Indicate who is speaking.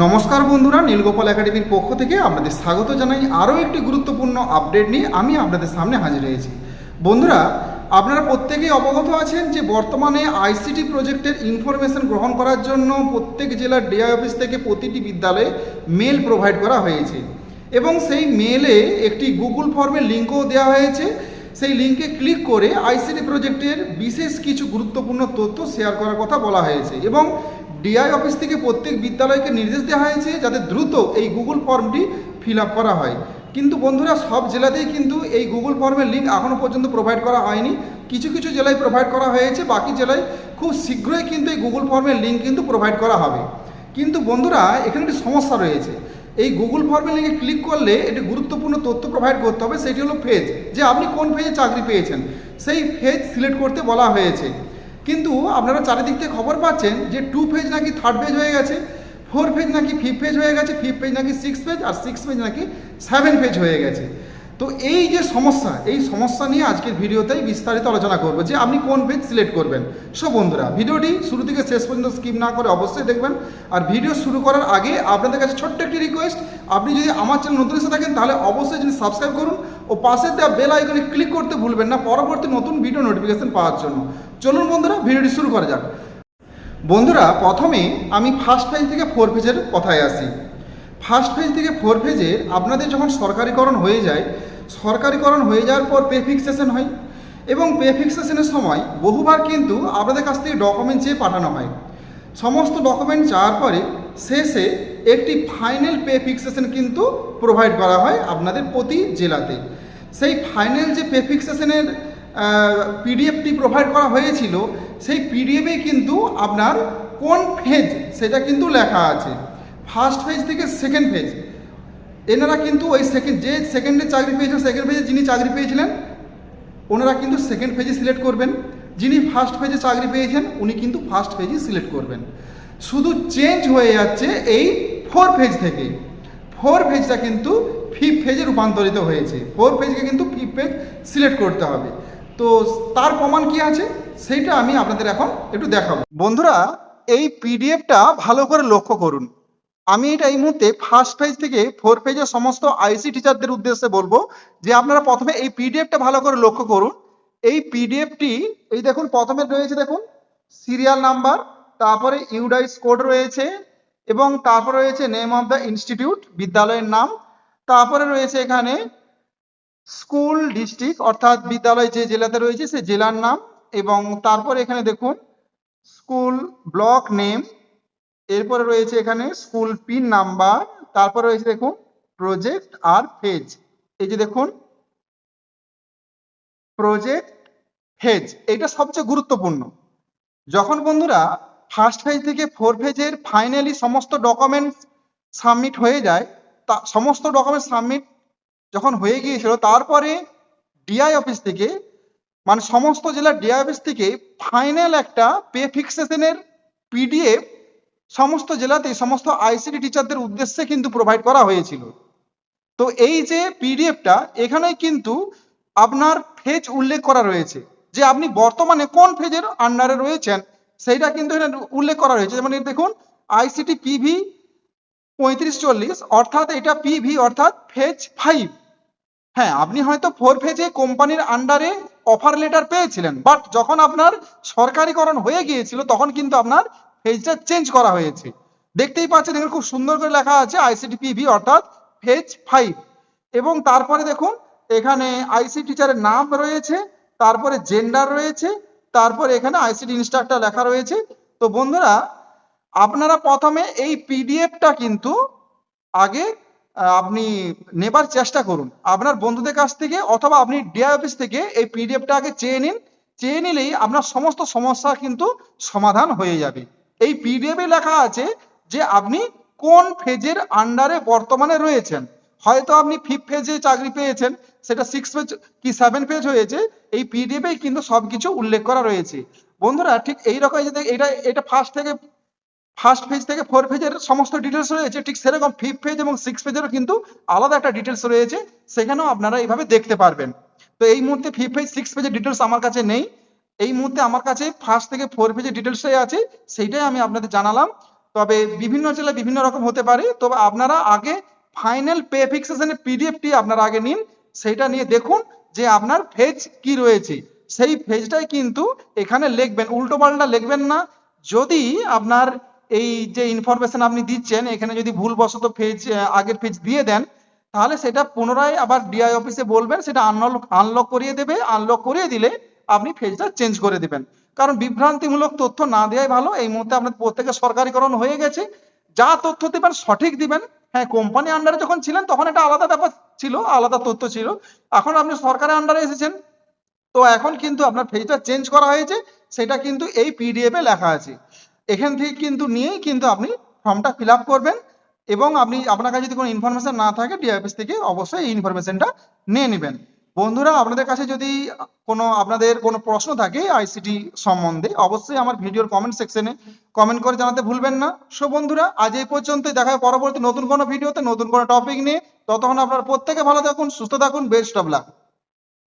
Speaker 1: নমস্কার বন্ধুরা, নীলগোপাল একাডেমির পক্ষ থেকে আপনাদের স্বাগত জানাই আরও একটি গুরুত্বপূর্ণ আপডেট নিয়ে আমি আপনাদের সামনে হাজির হয়েছি। বন্ধুরা, আপনারা প্রত্যেকেই অবগত আছেন যে বর্তমানে আইসিটি প্রজেক্টের ইনফরমেশন গ্রহণ করার জন্য প্রত্যেক জেলার ডিআই অফিস থেকে প্রতিটি বিদ্যালয়ে মেল প্রোভাইড করা হয়েছে এবং সেই মেলে একটি গুগল ফর্মের লিঙ্কও দেওয়া হয়েছে। সেই লিঙ্কে ক্লিক করে আইসিটি প্রজেক্টের বিশেষ কিছু গুরুত্বপূর্ণ তথ্য শেয়ার করার কথা বলা হয়েছে এবং ডিআই অফিস থেকে প্রত্যেক বিদ্যালয়কে নির্দেশ দেওয়া হয়েছে যাতে দ্রুত এই গুগল ফর্মটি ফিল করা হয়। কিন্তু বন্ধুরা, সব জেলাতেই কিন্তু এই গুগল ফর্মের লিঙ্ক এখনও পর্যন্ত প্রোভাইড করা হয়নি। কিছু কিছু জেলায় প্রোভাইড করা হয়েছে, বাকি জেলায় খুব শীঘ্রই কিন্তু এই গুগল ফর্মের লিঙ্ক কিন্তু প্রোভাইড করা হবে। কিন্তু বন্ধুরা, এখানে একটি সমস্যা রয়েছে। এই গুগল ফর্মের লিঙ্কে ক্লিক করলে একটি গুরুত্বপূর্ণ তথ্য প্রোভাইড করতে হবে, সেটি হলো ফেজ যে আপনি কোন ফেজে চাকরি পেয়েছেন, সেই ফেজ সিলেক্ট করতে বলা হয়েছে। কিন্তু আপনারা চারিদিক থেকে খবর পাচ্ছেন যে টু ফেজ নাকি থার্ড পেজ হয়ে গেছে ফোর পেজ নাকি ফিফ পেজ হয়ে গেছে ফিফ পেজ নাকি সিক্স পেজ আর সিক্স পেজ নাকি সেভেন পেজ হয়ে গেছে। তো এই যে সমস্যা, এই সমস্যা নিয়ে আজকের ভিডিওতেই বিস্তারিত আলোচনা করব যে আপনি কোন পেজ সিলেক্ট করবেন। সো বন্ধুরা, ভিডিওটি শুরু থেকে শেষ পর্যন্ত স্কিপ না করে অবশ্যই দেখবেন। আর ভিডিও শুরু করার আগে আপনাদের কাছে ছোট্ট একটি রিকোয়েস্ট আপনি যদি আমার চ্যানেল নতুন এসে থাকেন তাহলে অবশ্যই যদি সাবস্ক্রাইব করুন ও পাশে দেওয়া বেল আইকনে ক্লিক করতে ভুলবেন না পরবর্তী নতুন ভিডিও নোটিফিকেশন পাওয়ার জন্য। চলুন বন্ধুরা, ভিডিওটি শুরু করা যাক। বন্ধুরা, প্রথমে আমি ফার্স্ট পেজ থেকে ফোর পেজের কথায় আসি। ফার্স্ট পেজ থেকে ফোর পেজের আপনাদের যখন সরকারিকরণ হয়ে যায়, সরকারিকরণ হয়ে যাওয়ার পর পে ফিক্সেশন হয়। এবং পে ফিক্সেশনের সময় বহুবার কিন্তু আপনাদের কাছ থেকে ডকুমেন্ট চেয়ে পাঠানো হয়। সমস্ত ডকুমেন্ট চাওয়ার পরে শেষে একটি ফাইনাল পে ফিক্সেশন কিন্তু প্রোভাইড করা হয় আপনাদের প্রতি জেলাতে। সেই ফাইনাল যে পে ফিক্সেশনের পিডিএফটি প্রোভাইড করা হয়েছিল, সেই পিডিএফে কিন্তু আপনার কোন ফেজ সেটা কিন্তু লেখা আছে। ফার্স্ট ফেজ থেকে সেকেন্ড ফেজ এনারা কিন্তু ওই সেকেন্ড যে সেকেন্ডে চাকরি পেয়েছেন সেকেন্ড ফেজে যিনি চাকরি পেয়েছিলেন, ওনারা কিন্তু সেকেন্ড পেজে সিলেক্ট করবেন। যিনি ফার্স্ট পেজে চাকরি পেয়েছেন, উনি কিন্তু ফার্স্ট পেজই সিলেক্ট করবেন। শুধু চেঞ্জ হয়ে যাচ্ছে এই ফোর পেজ থেকে। ফোর পেজটা কিন্তু ফিফ পেজে রূপান্তরিত হয়েছে। ফোর পেজকে কিন্তু ফিফ পেজ সিলেক্ট করতে হবে। তো তার প্রমাণ কি আছে? সেইটা আমি আপনাদের এখন একটু দেখাবো। বন্ধুরা, এই পিডিএফটা ভালো করে লক্ষ্য করুন। আমি এটা এই মুহূর্তে ফার্স্ট পেজ থেকে ফোর পেজের সমস্ত আইসি টিচারদের উদ্দেশ্যে বলব যে আপনারা প্রথমে এই পিডিএফটা ভালো করে লক্ষ্য করুন। এই পিডিএফটি এই দেখুন, প্রথমে রয়েছে দেখুন সিরিয়াল নাম্বার তারপরে ইউডাইস কোড রয়েছে, এবং তারপরে রয়েছে নেম অফ দ্য ইনস্টিটিউট বিদ্যালয়ের নাম, তারপরে রয়েছে এখানে স্কুল ডিস্ট্রিক্ট অর্থাৎ বিদ্যালয় যে জেলাতে রয়েছে সে জেলার নাম, এবং তারপরে এখানে দেখুন স্কুল ব্লক নেম এরপরে রয়েছে এখানে স্কুল পিন নাম্বার, তারপরে রয়েছে দেখুন প্রজেক্ট আর ফেজ এই যে দেখুন প্রজেক্ট ফেজ এটা সবচেয়ে গুরুত্বপূর্ণ। যখন বন্ধুরা ফার্স্ট ফেজ থেকে ফোর ফেজের ফাইনালি সমস্ত ডকুমেন্টস সাবমিট হয়ে যায়, তা সমস্ত ডকুমেন্ট সাবমিট যখন হয়ে গিয়েছিল, তারপরে ডিআই অফিস থেকে মানে সমস্ত জেলার ডিআই অফিস থেকে ফাইনাল একটা পে ফিক্সেশনের পিডিএফ সমস্ত জেলাতে, সমস্ত আইসিটি টিচারদের উদ্দেশ্যে কিন্তু প্রোভাইড করা হয়েছিল। তো এই যে পিডিএফটা এখানে কিন্তু আপনার ফেজ উল্লেখ করা রয়েছে। যে আপনি বর্তমানে কোন ফেজের আন্ডারে রয়েছেন, সেইটা কিন্তু এখানে উল্লেখ করা রয়েছে। যেমন দেখুন আইসিটি পিভি পঁয়ত্রিশ চল্লিশ, অর্থাৎ এটা পিভি অর্থাৎ ফেজ ফাইভ হ্যাঁ আপনি হয়তো ফোর ফেজে কোম্পানির আন্ডারে অফার লেটার পেয়েছিলেন বাট যখন আপনার সরকারিকরণ হয়ে গিয়েছিল, তখন কিন্তু আপনার ফেজটা চেঞ্জ করা হয়েছে। দেখতেই পাচ্ছেন, এখানে খুব সুন্দর করে লেখা আছে আইসিটি পিভি অর্থাৎ ফেজ ফাইভ এবং তারপরে দেখুন, এখানে আইসি টিচারের নাম রয়েছে, তারপরে জেন্ডার রয়েছে, তারপরে এখানে আইসিটি ইনস্ট্রাক্টর লেখা রয়েছে। তো বন্ধুরা, আপনারা প্রথমে এই পিডিএফটা কিন্তু আগে আপনি নেবার চেষ্টা করুন। আপনার বন্ধুদের কাছ থেকে অথবা আপনি ডিআই অফিস থেকে এই পিডিএফটা আগে চেয়ে নিন। চেয়ে নিলেই আপনার সমস্ত সমস্যা কিন্তু সমাধান হয়ে যাবে। এই পিডিএফে লেখা আছে যে আপনি কোন ফেজের আন্ডারে বর্তমানে রয়েছেন। হয়তো আপনি ফিফথ ফেজে চাকরি পেয়েছেন, সেটা সিক্স পেজ কি সেভেন পেজ হয়েছে, এই পিডিএফে কিন্তু সবকিছু উল্লেখ করা রয়েছে। বন্ধুরা, ঠিক এইরকম এই যে এটা এটা ফার্স্ট থেকে ফার্স্ট পেজ থেকে ফোর পেজের সমস্ত ডিটেলস রয়েছে, ঠিক সেরকম ফিফথ পেজ এবং সিক্স পেজেরও কিন্তু আলাদা একটা ডিটেলস রয়েছে, সেখানেও আপনারা এইভাবে দেখতে পারবেন। তো এই মুহূর্তে ফিফথ পেজ সিক্স পেজের ডিটেলস আমার কাছে নেই। এই মুহূর্তে আমার কাছে ফার্স্ট থেকে ফোর পেজের ডিটেলসটাই আছে, সেইটাই আমি আপনাদের জানালাম। তবে বিভিন্ন জেলায় বিভিন্ন রকম হতে পারে, তবে আপনারা আগে ফাইনাল পে ফিক্সেশনের পিডিএফটি আপনারা আগে নিন সেটা নিয়ে দেখুন যে আপনার ফেজ কি রয়েছে। সেই ফেজটাই কিন্তু এখানে লিখবেন, উল্টো পাল্টা লিখবেন না। যদি আপনার এই যে ইনফরমেশন আপনি দিচ্ছেন, এখানে যদি ভুলবশত ফেজ আগের ফেজ দিয়ে দেন, তাহলে সেটা পুনরায় আবার ডিআই অফিসে বলবেন, সেটা আনলক আনলক করিয়ে দেবে। আনলক করিয়ে দিলে আপনি ফেজটা চেঞ্জ করে দিবেন। কারণ বিভ্রান্তিমূলক তথ্য না দেওয়াই ভালো। এই মুহূর্তে আপনার প্রত্যেকের সরকারিকরণ হয়ে গেছে। যা তথ্য দেবেন, সঠিক দিবেন। হ্যাঁ কোম্পানি আন্ডারে যখন ছিলেন, তখন এটা আলাদা ব্যাপার ছিল, আলাদা তথ্য ছিল। এখন আপনি সরকারের আন্ডারে এসেছেন। তো এখন কিন্তু আপনার ফেজটা চেঞ্জ করা হয়েছে। সেটা কিন্তু এই পিডিএফ এ লেখা আছে। এখান থেকে কিন্তু নিয়েই কিন্তু আপনি ফর্মটা ফিল করবেন। এবং আপনি, আপনার কাছে যদি কোনো ইনফরমেশন না থাকে ডিআইএফএস থেকে অবশ্যই এই ইনফরমেশনটা নিয়ে নেবেন। বন্ধুরা, আপনাদের কাছে যদি কোনো, আপনাদের কোনো প্রশ্ন থাকে আইসিটি সম্বন্ধে, অবশ্যই আমার ভিডিওর কমেন্ট সেকশনে কমেন্ট করে জানাতে ভুলবেন না। সো বন্ধুরা, আজ এই পর্যন্ত দেখা পরবর্তী নতুন কোনো ভিডিওতে, নতুন কোনো টপিক নিয়ে। ততক্ষণ আপনারা প্রত্যেকে ভালো থাকুন, সুস্থ থাকুন বেস্ট অফ লাক